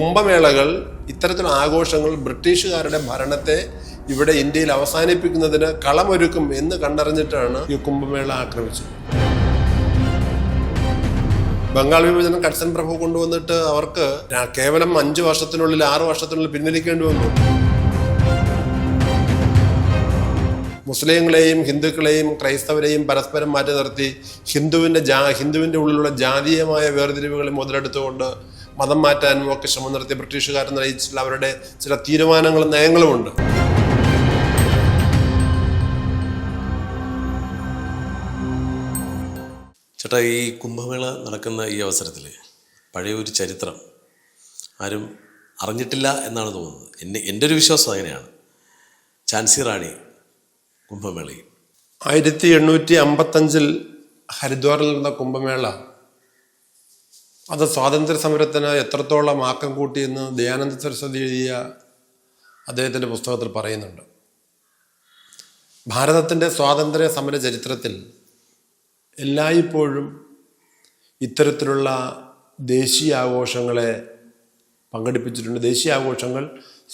കുംഭമേളകൾ ഇത്തരത്തിലുള്ള ആഘോഷങ്ങൾ ബ്രിട്ടീഷുകാരുടെ ഭരണത്തെ ഇവിടെ ഇന്ത്യയിൽ അവസാനിപ്പിക്കുന്നതിന് കളമൊരുക്കും എന്ന് കണ്ടറിഞ്ഞിട്ടാണ് ഈ കുംഭമേള ആക്രമിച്ചത്. ബംഗാൾ വിഭജനം കട്സൻ പ്രഭു കൊണ്ടുവന്നിട്ട് അവർക്ക് കേവലം അഞ്ചു വർഷത്തിനുള്ളിൽ ആറ് വർഷത്തിനുള്ളിൽ പിൻവലിക്കേണ്ടി വന്നു. മുസ്ലിങ്ങളെയും ഹിന്ദുക്കളെയും ക്രൈസ്തവരെയും പരസ്പരം മാറ്റി നിർത്തി ഹിന്ദുവിന്റെ ജാ ഹിന്ദുവിന്റെ ഉള്ളിലുള്ള ജാതീയമായ വേർതിരിവുകളെ മുതലെടുത്തുകൊണ്ട് മതം മാറ്റാനും ഒക്കെ ശ്രമം നടത്തിയ ബ്രിട്ടീഷുകാർ നയിച്ചിട്ടുള്ള അവരുടെ ചില തീരുമാനങ്ങളും നയങ്ങളുമുണ്ട് ചേട്ടാ ഈ കുംഭമേള നടക്കുന്ന ഈ അവസരത്തിൽ പഴയ ഒരു ചരിത്രം ആരും അറിഞ്ഞിട്ടില്ല എന്നാണ് തോന്നുന്നത്. എന്നെ എന്റെ ഒരു വിശ്വാസം അങ്ങനെയാണ്. ഝാൻസി റാണി കുംഭമേളയിൽ. ആയിരത്തി എണ്ണൂറ്റി അമ്പത്തഞ്ചിൽ ഹരിദ്വാറിൽ നടന്ന കുംഭമേള അത് സ്വാതന്ത്ര്യ സമരത്തിന് എത്രത്തോളം ആക്കം കൂട്ടിയെന്ന് ദയാനന്ദ സരസ്വതി എഴുതിയ അദ്ദേഹത്തിന്റെ പുസ്തകത്തിൽ പറയുന്നുണ്ട്. ഭാരതത്തിന്റെ സ്വാതന്ത്ര്യ സമര ചരിത്രത്തിൽ എല്ലായ്പ്പോഴും ഇത്തരത്തിലുള്ള ദേശീയ ആഘോഷങ്ങളെ പങ്കെടുപ്പിച്ചിട്ടുണ്ട്. ദേശീയ ആഘോഷങ്ങൾ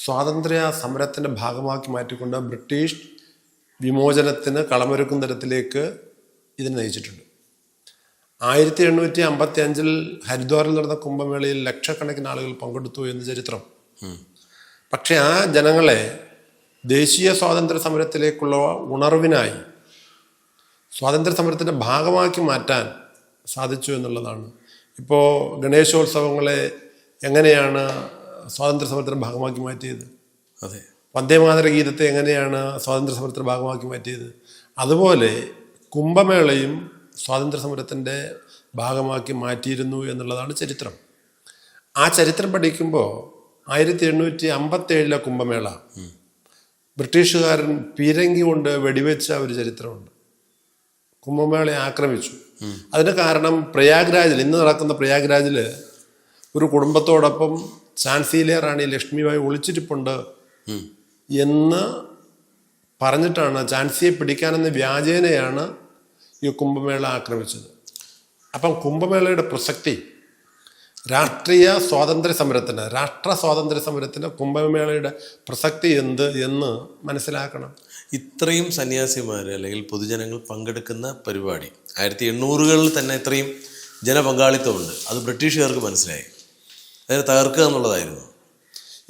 സ്വാതന്ത്ര്യ സമരത്തിന്റെ ഭാഗമാക്കി മാറ്റിക്കൊണ്ട് ബ്രിട്ടീഷ് വിമോചനത്തിന് കളമൊരുക്കുന്ന തരത്തിലേക്ക് ഇതിനെ നയിച്ചിട്ടുണ്ട്. ആയിരത്തി എണ്ണൂറ്റി അമ്പത്തി അഞ്ചിൽ ഹരിദ്വാറിൽ നടന്ന കുംഭമേളയിൽ ലക്ഷക്കണക്കിന് ആളുകൾ പങ്കെടുത്തു എന്ന് ചരിത്രം. പക്ഷെ ആ ജനങ്ങളെ ദേശീയ സ്വാതന്ത്ര്യ സമരത്തിലേക്കുള്ള ഉണർവിനായി സ്വാതന്ത്ര്യ സമരത്തിന്റെ ഭാഗമാക്കി മാറ്റാൻ സാധിച്ചു എന്നുള്ളതാണ്. ഇപ്പോൾ ഗണേശോത്സവങ്ങളെ എങ്ങനെയാണ് സ്വാതന്ത്ര്യ സമരത്തിന്റെ ഭാഗമാക്കി മാറ്റിയത്? അതെ. വന്ദേമാതര ഗീതത്തെ എങ്ങനെയാണ് സ്വാതന്ത്ര്യ സമരത്തിന്റെ ഭാഗമാക്കി മാറ്റിയത്? അതുപോലെ കുംഭമേളയും സ്വാതന്ത്ര്യ സമരത്തിന്റെ ഭാഗമാക്കി മാറ്റിയിരുന്നു എന്നുള്ളതാണ് ചരിത്രം ആ ചരിത്രം പഠിക്കുമ്പോൾ ആയിരത്തി എണ്ണൂറ്റി അമ്പത്തേഴിലെ കുംഭമേള ബ്രിട്ടീഷുകാരൻ പീരങ്കി കൊണ്ട് വെടിവെച്ച ഒരു ചരിത്രമുണ്ട് കുംഭമേളയെ ആക്രമിച്ചു അതിന് കാരണം പ്രയാഗ്രാജിൽ ഇന്ന് നടക്കുന്ന പ്രയാഗ്രാജിൽ ഒരു കുടുംബത്തോടൊപ്പം ചാൻസിലെ റാണി ലക്ഷ്മിബായി ഒളിച്ചിരിപ്പുണ്ട്. എന്ന് പറഞ്ഞിട്ടാണ് ചാൻസിയെ പിടിക്കാനെന്ന വ്യാജേനയാണ് ഈ കുംഭമേള ആക്രമിച്ചത്. അപ്പം കുംഭമേളയുടെ പ്രസക്തി രാഷ്ട്രീയ സ്വാതന്ത്ര്യ സമരത്തിന് രാഷ്ട്ര സ്വാതന്ത്ര്യ സമരത്തിന് കുംഭമേളയുടെ പ്രസക്തി എന്ത് എന്ന് മനസ്സിലാക്കണം. ഇത്രയും സന്യാസിമാർ അല്ലെങ്കിൽ പൊതുജനങ്ങൾ പങ്കെടുക്കുന്ന പരിപാടി ആയിരത്തി എണ്ണൂറുകളിൽ തന്നെ ഇത്രയും ജനപങ്കാളിത്തമുണ്ട്. അത് ബ്രിട്ടീഷുകാർക്ക് മനസ്സിലായി. അതിനെ തകർക്കുക എന്നുള്ളതായിരുന്നു.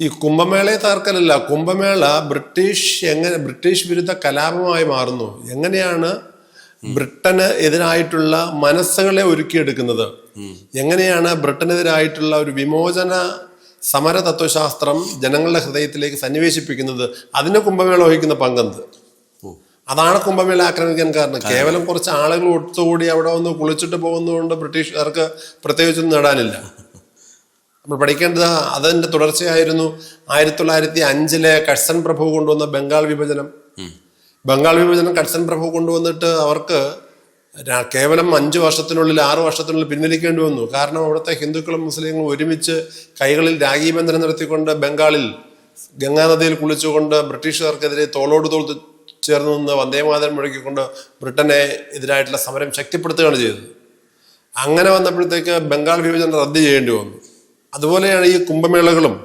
ഈ കുംഭമേളയെ തകർക്കലല്ല കുംഭമേള ബ്രിട്ടീഷ് എങ്ങനെ ബ്രിട്ടീഷ് വിരുദ്ധ കലാപമായി മാറുന്നു. എങ്ങനെയാണ് ബ്രിട്ടന് എതിരായിട്ടുള്ള മനസ്സുകളെ ഒരുക്കിയെടുക്കുന്നത്. എങ്ങനെയാണ് ബ്രിട്ടനെതിരായിട്ടുള്ള ഒരു വിമോചന സമര തത്വശാസ്ത്രം ജനങ്ങളുടെ ഹൃദയത്തിലേക്ക് സന്നിവേശിപ്പിക്കുന്നത്? അതിന് കുംഭമേള വഹിക്കുന്ന പങ്കെന്ത്? അതാണ് കുംഭമേള ആക്രമിക്കാൻ കാരണം. കേവലം കുറച്ച് ആളുകൾ ഒത്തുകൂടി അവിടെ വന്ന് കുളിച്ചിട്ട് പോകുന്നതുകൊണ്ട് ബ്രിട്ടീഷുകാർക്ക് പ്രത്യേകിച്ചൊന്നും നേടാനില്ല. നമ്മൾ പഠിക്കേണ്ടത് അതിന്റെ തുടർച്ചയായിരുന്നു. ആയിരത്തി തൊള്ളായിരത്തി അഞ്ചിലെ കഴ്സൺ പ്രഭു കൊണ്ടുവന്ന ബംഗാൾ വിഭജനം. ബംഗാൾ വിഭജനം കഴ്സൺ പ്രഭു കൊണ്ടുവന്നിട്ട് അവർക്ക് കേവലം അഞ്ച് വർഷത്തിനുള്ളിൽ ആറ് വർഷത്തിനുള്ളിൽ പിൻവലിക്കേണ്ടി വന്നു. കാരണം അവിടുത്തെ ഹിന്ദുക്കളും മുസ്ലിങ്ങളും ഒരുമിച്ച് കൈകളിൽ രാഗീബന്ധനം നടത്തിക്കൊണ്ട് ബംഗാളിൽ ഗംഗാനദിയിൽ കുളിച്ചുകൊണ്ട് ബ്രിട്ടീഷുകാർക്കെതിരെ തോളോട് തോൾ ചേർന്ന് നിന്ന് വന്ദേമാതരം മുഴക്കിക്കൊണ്ട് ബ്രിട്ടനെ എതിരായിട്ടുള്ള സമരം ശക്തിപ്പെടുത്തുകയാണ് ചെയ്തത്. അങ്ങനെ വന്നപ്പോഴത്തേക്ക് ബംഗാൾ വിഭജനം റദ്ദ് ചെയ്യേണ്ടി വന്നു. അതുപോലെയാണ് ഈ കുംഭമേളകളും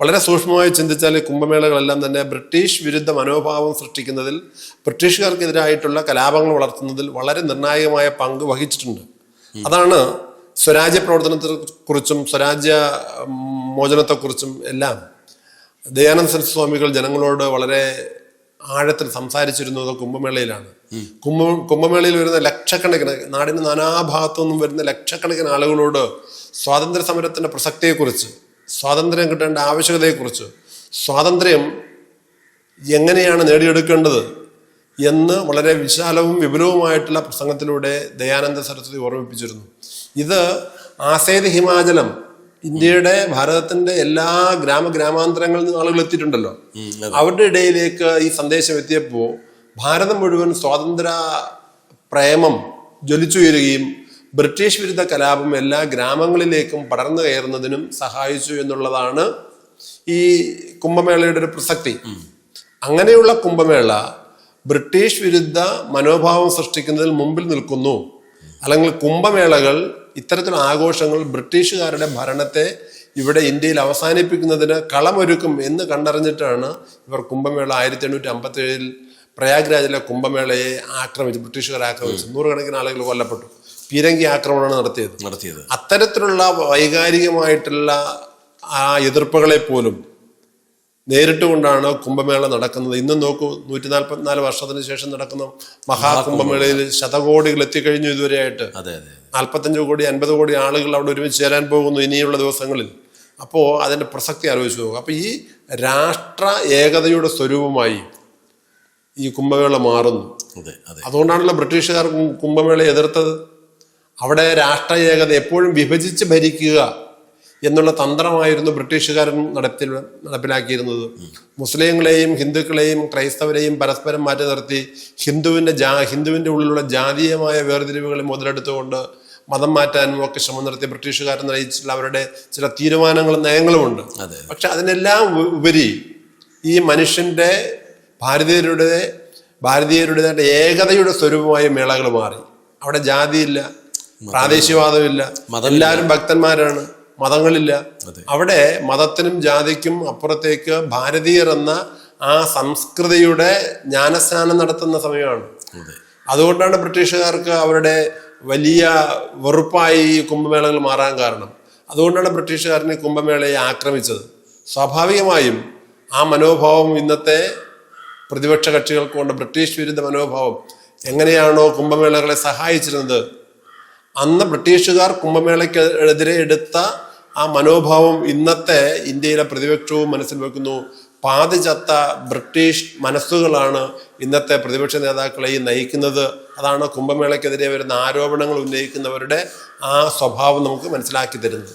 വളരെ സൂക്ഷ്മമായി ചിന്തിച്ചാൽ കുംഭമേളകളെല്ലാം തന്നെ ബ്രിട്ടീഷ് വിരുദ്ധ മനോഭാവം സൃഷ്ടിക്കുന്നതിൽ ബ്രിട്ടീഷുകാർക്കെതിരായിട്ടുള്ള കലാപങ്ങൾ വളർത്തുന്നതിൽ വളരെ നിർണായകമായ പങ്ക് വഹിച്ചിട്ടുണ്ട്. അതാണ് സ്വരാജ്യ പ്രവർത്തനത്തെ കുറിച്ചും സ്വരാജ്യ മോചനത്തെക്കുറിച്ചും എല്ലാം ദയാനന്ദ സരസ്വതി സ്വാമികൾ ജനങ്ങളോട് വളരെ ആഴത്തിൽ സംസാരിച്ചിരുന്നത് കുംഭമേളയിലാണ്. കുംഭ കുംഭമേളയിൽ വരുന്ന ലക്ഷക്കണക്കിന് നാടിന് നാനാഭാഗത്തു നിന്നും വരുന്ന ലക്ഷക്കണക്കിന് ആളുകളോട് സ്വാതന്ത്ര്യ സമരത്തിന്റെ പ്രസക്തിയെക്കുറിച്ച് സ്വാതന്ത്ര്യം കിട്ടേണ്ട ആവശ്യകതയെക്കുറിച്ച്. സ്വാതന്ത്ര്യം എങ്ങനെയാണ് നേടിയെടുക്കേണ്ടത് എന്ന് വളരെ വിശാലവും വിപുലവുമായിട്ടുള്ള പ്രസംഗത്തിലൂടെ ദയാനന്ദ സരസ്വതി ഓർമ്മിപ്പിച്ചിരുന്നു. ഇത് ആസേത് ഹിമാചലം ഇന്ത്യയുടെ ഭാരതത്തിന്റെ എല്ലാ ഗ്രാമ ഗ്രാമാന്തരങ്ങളിൽ നിന്ന് ആളുകൾ എത്തിയിട്ടുണ്ടല്ലോ. അവരുടെ ഇടയിലേക്ക് ഈ സന്ദേശം എത്തിയപ്പോൾ ഭാരതം മുഴുവൻ സ്വാതന്ത്ര്യ പ്രേമം ജ്വലിച്ചുയരുകയും ബ്രിട്ടീഷ് വിരുദ്ധ കലാപം എല്ലാ ഗ്രാമങ്ങളിലേക്കും പടർന്നു കയറുന്നതിനും സഹായിച്ചു എന്നുള്ളതാണ് ഈ കുംഭമേളയുടെ ഒരു പ്രസക്തി. അങ്ങനെയുള്ള കുംഭമേള ബ്രിട്ടീഷ് വിരുദ്ധ മനോഭാവം സൃഷ്ടിക്കുന്നതിൽ മുമ്പിൽ നിൽക്കുന്നു. അല്ലെങ്കിൽ കുംഭമേളകൾ ഇത്തരത്തിലുള്ള ആഘോഷങ്ങൾ ബ്രിട്ടീഷുകാരുടെ ഭരണത്തെ ഇവിടെ ഇന്ത്യയിൽ അവസാനിപ്പിക്കുന്നതിന് കളമൊരുക്കും എന്ന് കണ്ടറിഞ്ഞിട്ടാണ് ഇവർ കുംഭമേള ആയിരത്തി എണ്ണൂറ്റി അമ്പത്തി ഏഴിൽ പ്രയാഗ്രാജിലെ കുംഭമേളയെ ആക്രമിച്ചു ബ്രിട്ടീഷുകാർ ആക്രമിച്ചു. നൂറുകണക്കിന് ആളുകൾ കൊല്ലപ്പെട്ടു. പീരങ്കി ആക്രമണമാണ് നടത്തിയത്. നടത്തിയത്. അത്തരത്തിലുള്ള വൈകാരികമായിട്ടുള്ള ആ എതിർപ്പുകളെ പോലും നേരിട്ടുകൊണ്ടാണ് കുംഭമേള നടക്കുന്നത്. ഇന്നും നോക്കൂ നൂറ്റി നാൽപ്പത്തിനാല് വർഷത്തിന് ശേഷം നടക്കുന്ന മഹാകുംഭമേളയിൽ ശതകോടികൾ എത്തിക്കഴിഞ്ഞു ഇതുവരെയായിട്ട്. അതെ അതെ നാൽപ്പത്തഞ്ച് കോടി അൻപത് കോടി ആളുകൾ അവിടെ ഒരുമിച്ച് ചേരാൻ പോകുന്നു ഇനിയുള്ള ദിവസങ്ങളിൽ. അപ്പോൾ അതിന്റെ പ്രസക്തി ആലോചിച്ച് നോക്കുക. അപ്പോൾ ഈ രാഷ്ട്ര ഏകതയുടെ സ്വരൂപമായി ഈ കുംഭമേള മാറുന്നു. അതെ അതെ. അതുകൊണ്ടാണല്ലോ ബ്രിട്ടീഷുകാർ കുംഭമേള കുംഭമേളയെ എതിർത്തത്. അവിടെ രാഷ്ട്ര ഏകത എപ്പോഴും വിഭജിച്ച് ഭരിക്കുക എന്നുള്ള തന്ത്രമായിരുന്നു ബ്രിട്ടീഷുകാരൻ നടത്തി നടപ്പിലാക്കിയിരുന്നത്. മുസ്ലിങ്ങളെയും ഹിന്ദുക്കളെയും ക്രൈസ്തവരെയും പരസ്പരം മാറ്റി നിർത്തി ഹിന്ദുവിന്റെ ജാ ഹിന്ദുവിന്റെ ഉള്ളിലുള്ള ജാതീയമായ വേർതിരിവുകളെ മുതലെടുത്തുകൊണ്ട് മതം മാറ്റാനും ഒക്കെ ശ്രമം നടത്തിയ ബ്രിട്ടീഷുകാരൻ നയിച്ചിട്ടുള്ള അവരുടെ ചില തീരുമാനങ്ങളും നയങ്ങളുമുണ്ട് അതെ പക്ഷെ അതിനെല്ലാം ഉപരി ഈ മനുഷ്യന്റെ ഭാരതീയരുടെ ഭാരതീയരുടെ ഏകതയുടെ സ്വരൂപമായ മേളകൾ മാറി. അവിടെ ജാതിയില്ല പ്രാദേശികവാദമില്ല. എല്ലാവരും ഭക്തന്മാരാണ്. മതങ്ങളില്ല. അവിടെ മതത്തിനും ജാതിക്കും അപ്പുറത്തേക്ക് ഭാരതീയർ എന്ന ആ സംസ്കൃതിയുടെ ജ്ഞാനസ്നാനം നടത്തുന്ന സമയമാണ്. അതുകൊണ്ടാണ് ബ്രിട്ടീഷുകാർക്ക് അവരുടെ വലിയ വെറുപ്പായി ഈ കുംഭമേളകൾ മാറാൻ കാരണം. അതുകൊണ്ടാണ് ബ്രിട്ടീഷുകാരനെ കുംഭമേളയെ ആക്രമിച്ചത്. സ്വാഭാവികമായും ആ മനോഭാവം ഇന്നത്തെ പ്രതിപക്ഷ കക്ഷികൾക്കുണ്ട് ബ്രിട്ടീഷ് വിരുദ്ധ മനോഭാവം എങ്ങനെയാണോ കുംഭമേളകളെ സഹായിച്ചിരുന്നത് അന്ന് ബ്രിട്ടീഷുകാർ കുംഭമേളയ്ക്കെതിരെ എടുത്ത ആ മനോഭാവം ഇന്നത്തെ ഇന്ത്യയിലെ പ്രതിപക്ഷവും മനസ്സിൽ വെക്കുന്നു. പാതിചത്ത ബ്രിട്ടീഷ് മനസ്സുകളാണ് ഇന്നത്തെ പ്രതിപക്ഷ നേതാക്കളെ ഈ നയിക്കുന്നത്. അതാണ് കുംഭമേളയ്ക്കെതിരെ വരുന്ന ആരോപണങ്ങൾ ഉന്നയിക്കുന്നവരുടെ ആ സ്വഭാവം നമുക്ക് മനസ്സിലാക്കി തരുന്നത്.